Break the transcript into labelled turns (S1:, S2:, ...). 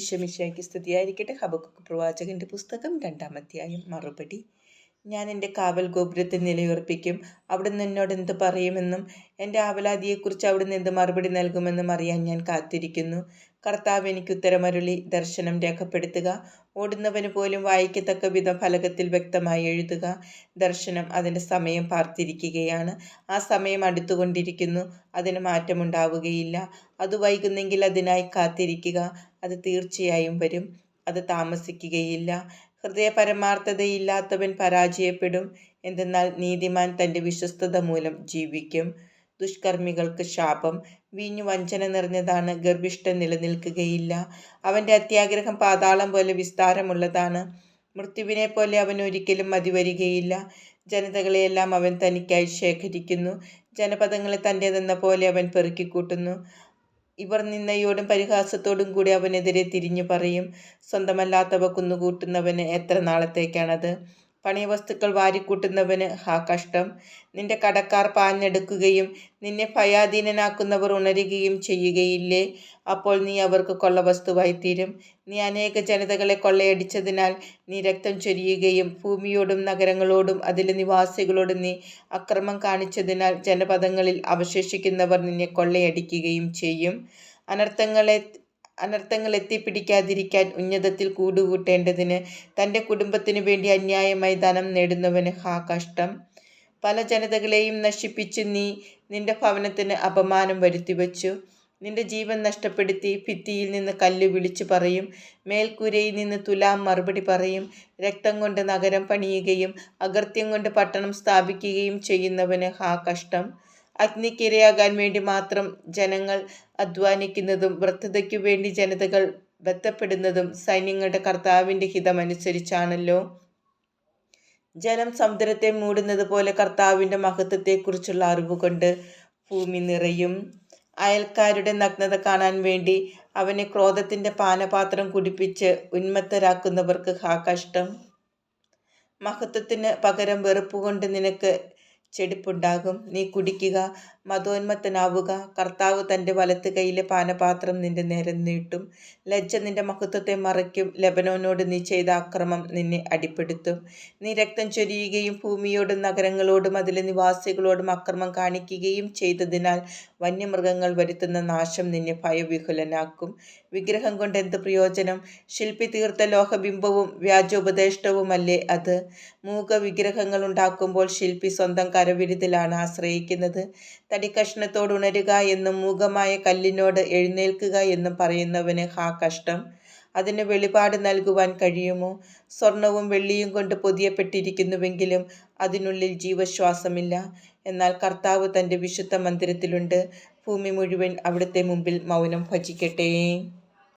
S1: ഈശമിശയ്ക്ക് സ്തുതിയായിരിക്കട്ടെ. ഹബക്കുക്ക് പ്രവാചകന്റെ പുസ്തകം രണ്ടാം മറുപടി. ഞാൻ എന്റെ കാവൽ ഗോപുരത്തിൽ നിലയുറപ്പിക്കും. അവിടുന്ന് എന്നോട് എന്ത് പറയുമെന്നും എന്റെ ആവലാതിയെക്കുറിച്ച് അവിടുന്ന് എന്ത് മറുപടി നൽകുമെന്നും അറിയാൻ ഞാൻ കാത്തിരിക്കുന്നു. കർത്താവ് എനിക്ക് ഉത്തരമരുളി ദർശനം രേഖപ്പെടുത്തുക. ഓടുന്നവന് പോലും വായിക്കത്തക്ക വിധം ഫലകത്തിൽ വ്യക്തമായി എഴുതുക. ദർശനം അതിന്റെ സമയം പാർത്തിരിക്കുകയാണ്. ആ സമയം അടുത്തുകൊണ്ടിരിക്കുന്നു. അതിന് മാറ്റമുണ്ടാവുകയില്ല. അത് വൈകുന്നെങ്കിൽ അതിനായി കാത്തിരിക്കുക. അത് തീർച്ചയായും വരും. അത് താമസിക്കുകയില്ല. ഹൃദയ പരമാർത്ഥതയില്ലാത്തവൻ പരാജയപ്പെടും. എന്തെന്നാൽ നീതിമാൻ തന്റെ വിശ്വസ്തത മൂലം ജീവിക്കും. ദുഷ്കർമ്മികൾക്ക് ശാപം. വീഞ്ഞു വഞ്ചന നിറഞ്ഞതാണ്. ഗർഭിഷ്ഠൻ നിലനിൽക്കുകയില്ല. അവന്റെ അത്യാഗ്രഹം പാതാളം പോലെ വിസ്താരമുള്ളതാണ്. മൃത്യുവിനെ പോലെ അവൻ ഒരിക്കലും മതിവരികയില്ല. ജനതകളെയെല്ലാം അവൻ തനിക്കായി ശേഖരിക്കുന്നു. ജനപദങ്ങളെ തന്റേതെന്ന പോലെ അവൻ പെറുക്കിക്കൂട്ടുന്നു. ഇവർ നിന്നയോടും പരിഹാസത്തോടും കൂടി അവനെതിരെ തിരിഞ്ഞു പറയും. സ്വന്തമല്ലാത്തവ കുന്നുകൂട്ടുന്നവന് എത്ര നാളത്തേക്കാണത്? പണിയവസ്തുക്കൾ വാരിക്കൂട്ടുന്നവന് ഹാ കഷ്ടം. നിന്റെ കടക്കാർ പാഞ്ഞെടുക്കുകയും നിന്നെ ഭയാധീനനാക്കുന്നവർ ഉണരുകയും ചെയ്യുകയില്ലേ? അപ്പോൾ നീ അവർക്ക് കൊള്ളവസ്തുവായി തീരും നീ അനേക ജനതകളെ കൊള്ളയടിച്ചതിനാൽ നീ രക്തം ചൊരിയുകയും ഭൂമിയോടും നഗരങ്ങളോടും അതിലെ നിവാസികളോടും നീ അക്രമം കാണിച്ചതിനാൽ ജനപദങ്ങളിൽ അവശേഷിക്കുന്നവർ നിന്നെ കൊള്ളയടിക്കുകയും ചെയ്യും. അനർത്ഥങ്ങളെ അനർത്ഥങ്ങൾ എത്തിപ്പിടിക്കാതിരിക്കാൻ ഉന്നതത്തിൽ കൂടുകൂട്ടേണ്ടതിന് തന്റെ കുടുംബത്തിനു വേണ്ടി അന്യായമായി ധനം നേടുന്നവന് ഹാ കഷ്ടം. പല ജനതകളെയും നശിപ്പിച്ച് നീ നിന്റെ ഭവനത്തിന് അപമാനം വരുത്തിവെച്ചു. നിന്റെ ജീവൻ നഷ്ടപ്പെടുത്തി ഭിത്തിയിൽ നിന്ന് കല്ല് വിളിച്ചു പറയും. മേൽക്കൂരയിൽ നിന്ന് തുലാം മറുപടി പറയും. രക്തം കൊണ്ട് നഗരം പണിയുകയും അകൃത്യം കൊണ്ട് പട്ടണം സ്ഥാപിക്കുകയും ചെയ്യുന്നവന് ഹാ കഷ്ടം. അഗ്നിക്കിരയാകാൻ വേണ്ടി മാത്രം ജനങ്ങൾ അധ്വാനിക്കുന്നതും വൃദ്ധതയ്ക്കു വേണ്ടി ജനതകൾ ബന്ധപ്പെടുന്നതും സൈന്യങ്ങളുടെ കർത്താവിന്റെ ഹിതമനുസരിച്ചാണല്ലോ. ജലം സമുദ്രത്തെ മൂടുന്നത് പോലെ കർത്താവിന്റെ മഹത്വത്തെക്കുറിച്ചുള്ള അറിവുകൊണ്ട് ഭൂമി നിറയും. അയൽക്കാരുടെ നഗ്നത കാണാൻ വേണ്ടി അവനെ ക്രോധത്തിന്റെ പാനപാത്രം കുടിപ്പിച്ച് ഉന്മത്തരാക്കുന്നവർക്ക് ഹാ കഷ്ടം. മഹത്വത്തിന് പകരം വെറുപ്പുകൊണ്ട് നിനക്ക് ചെടിപ്പുണ്ടാകും. നീ കുടിക്കുക മതോന്മത്തനാവുക. കർത്താവ് തന്റെ വലത്ത് കൈയിലെ പാനപാത്രം നിന്റെ നേരെ നീട്ടും. ലജ്ജ നിന്റെ മഹത്വത്തെ മറയ്ക്കും. ലബനോനോട് നീ ചെയ്ത അക്രമം നിന്നെ അടിപ്പെടുത്തും. നീ രക്തം ചൊരിയുകയും ഭൂമിയോടും നഗരങ്ങളോടും അതിലെ നിവാസികളോടും അക്രമം കാണിക്കുകയും ചെയ്തതിനാൽ വന്യമൃഗങ്ങൾ വരുത്തുന്ന നാശം നിന്നെ ഭയവിഹുലനാക്കും. വിഗ്രഹം കൊണ്ട് എന്ത് പ്രയോജനം? ശില്പി തീർത്ത ലോഹബിംബവും വ്യാജോപദേഷ്ടവുമല്ലേ അത്? മൂക വിഗ്രഹങ്ങൾ ഉണ്ടാക്കുമ്പോൾ ശില്പി സ്വന്തം കരവിരുതിലാണ് ആശ്രയിക്കുന്നത്. തടിക്കഷ്ണത്തോട് ഉണരുക എന്നും മൂകമായ കല്ലിനോട് എഴുന്നേൽക്കുക എന്നും പറയുന്നവന് ഹാ കഷ്ടം. അതിന് വെളിപാട് നൽകുവാൻ കഴിയുമോ? സ്വർണവും വെള്ളിയും കൊണ്ട് പൊതിയപ്പെട്ടിരിക്കുന്നുവെങ്കിലും അതിനുള്ളിൽ ജീവശ്വാസമില്ല. എന്നാൽ കർത്താവ് തന്റെ വിശുദ്ധ മന്ദിരത്തിലുണ്ട്. ഭൂമി മുഴുവൻ അവിടുത്തെ മുമ്പിൽ മൗനം ഭജിക്കട്ടെ.